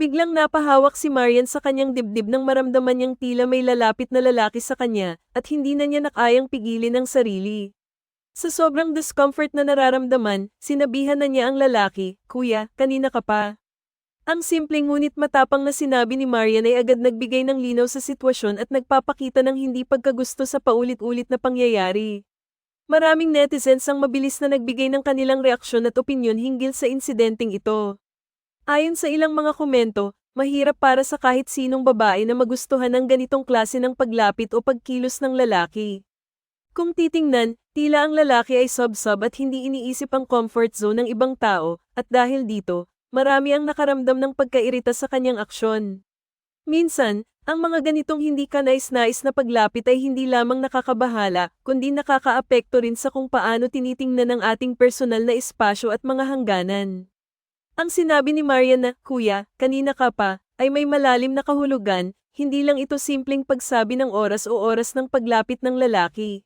Biglang napahawak si Marian sa kanyang dibdib nang maramdaman niyang tila may lalapit na lalaki sa kanya, at hindi na niya nakayang pigilin ang sarili. Sa sobrang discomfort na nararamdaman, sinabihan na niya ang lalaki, Kuya, kanina ka pa. Ang simpleng ngunit matapang na sinabi ni Marian ay agad nagbigay ng linaw sa sitwasyon at nagpapakita ng hindi pagkagusto sa paulit-ulit na pangyayari. Maraming netizens ang mabilis na nagbigay ng kanilang reaksyon at opinyon hinggil sa insidenteng ito. Ayon sa ilang mga komento, mahirap para sa kahit sinong babae na magustuhan ng ganitong klase ng paglapit o pagkilos ng lalaki. Kung titingnan, tila ang lalaki ay sub-sub at hindi iniisip ang comfort zone ng ibang tao, at dahil dito, marami ang nakaramdam ng pagkairita sa kanyang aksyon. Minsan, ang mga ganitong hindi kanais-nais na paglapit ay hindi lamang nakakabahala, kundi nakakaapekto rin sa kung paano tinitingnan ng ating personal na espasyo at mga hangganan. Ang sinabi ni Marian na, Kuya, kanina ka pa, ay may malalim na kahulugan, hindi lang ito simpleng pagsabi ng oras o oras ng paglapit ng lalaki.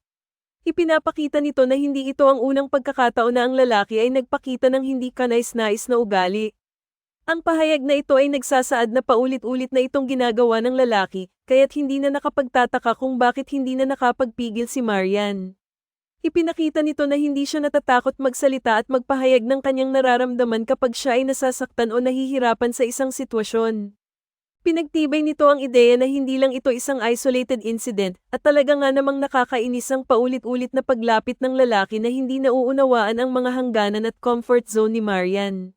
Ipinapakita nito na hindi ito ang unang pagkakataon na ang lalaki ay nagpakita ng hindi kanais-nais na ugali. Ang pahayag na ito ay nagsasaad na paulit-ulit na itong ginagawa ng lalaki, kaya't hindi na nakapagtataka kung bakit hindi na nakapagpigil si Marian. Ipinakita nito na hindi siya natatakot magsalita at magpahayag ng kanyang nararamdaman kapag siya ay nasasaktan o nahihirapan sa isang sitwasyon. Pinagtibay nito ang ideya na hindi lang ito isang isolated incident at talaga nga namang nakakainis ang paulit-ulit na paglapit ng lalaki na hindi nauunawaan ang mga hangganan at comfort zone ni Marian.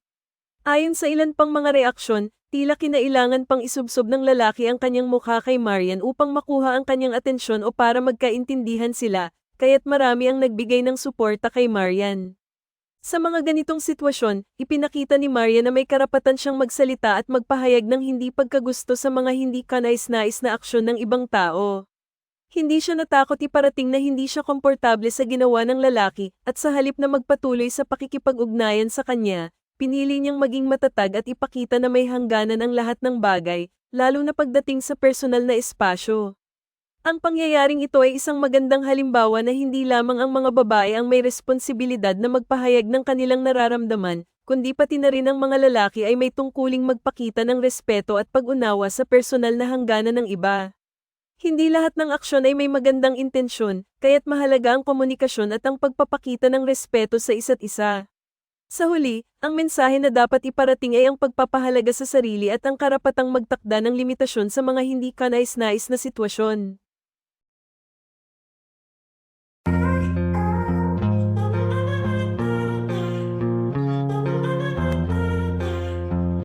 Ayon sa ilan pang mga reaksyon, tila kinailangan pang isubsob ng lalaki ang kanyang mukha kay Marian upang makuha ang kanyang atensyon o para magkaintindihan sila, kaya't marami ang nagbigay ng suporta kay Marian. Sa mga ganitong sitwasyon, ipinakita ni Marian na may karapatan siyang magsalita at magpahayag ng hindi pagkagusto sa mga hindi kanais-nais na aksyon ng ibang tao. Hindi siya natakot iparating na hindi siya komportable sa ginawa ng lalaki at sa halip na magpatuloy sa pakikipag-ugnayan sa kanya, pinili niyang maging matatag at ipakita na may hangganan ang lahat ng bagay, lalo na pagdating sa personal na espasyo. Ang pangyayaring ito ay isang magandang halimbawa na hindi lamang ang mga babae ang may responsibilidad na magpahayag ng kanilang nararamdaman, kundi pati na rin ang mga lalaki ay may tungkuling magpakita ng respeto at pag-unawa sa personal na hangganan ng iba. Hindi lahat ng aksyon ay may magandang intensyon, kaya't mahalaga ang komunikasyon at ang pagpapakita ng respeto sa isa't isa. Sa huli, ang mensahe na dapat iparating ay ang pagpapahalaga sa sarili at ang karapatang magtakda ng limitasyon sa mga hindi kanais-nais na sitwasyon.